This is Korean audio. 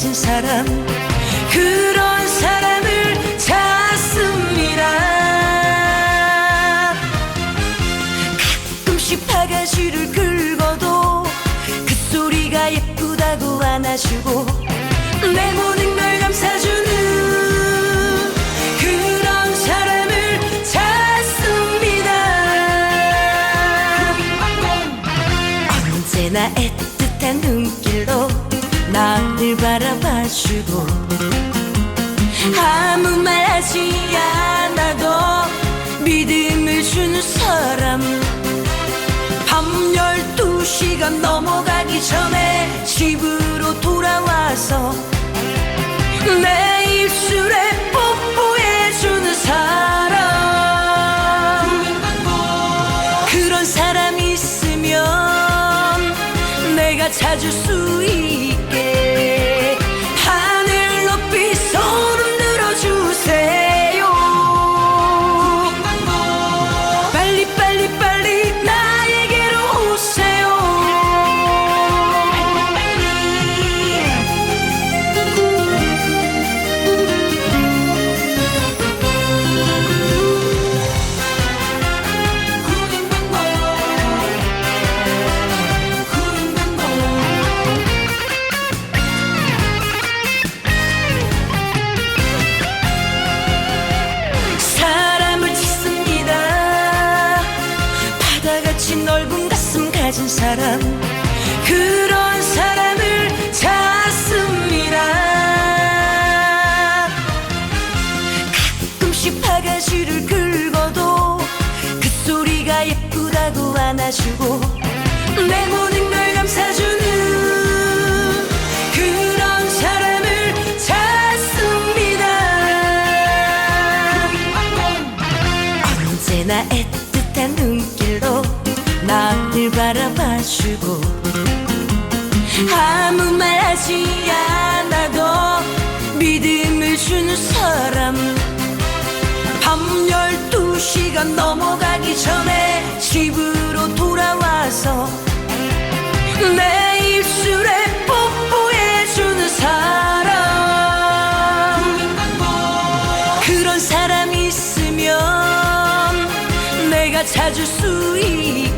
가진 사람 그런 사람을 찾습니다. 가끔씩 바가지를 긁어도 그 소리가 예쁘다고 안아주고 내 모든 걸 감싸주는 언제나 애틋한 눈길로 나를 바라봐주고 아무 말 하지 않아도 믿음을 주는 사람. 밤 열두 시간 넘어가기 전에 집으로 돌아와서 내 입술에 뽀뽀해주는 사람. 그런 사람이 있으면 내가 찾을 수 있게 바다같이 넓은 가슴 가진 사람. 그런 사람을 찾습니다. 가끔씩 바가지를 긁어도 그 소리가 예쁘다고 안아주고 내 모든 걸 감싸주는 그런 사람을 찾습니다. 언제나 애틋 한 눈길로 나를 바라봐주고 아무 말 하지 않아도 믿음을 주는 사람. 밤 열두 시간 넘어가기 전에 집으로 돌아와서 내 입술에 찾을 수 있게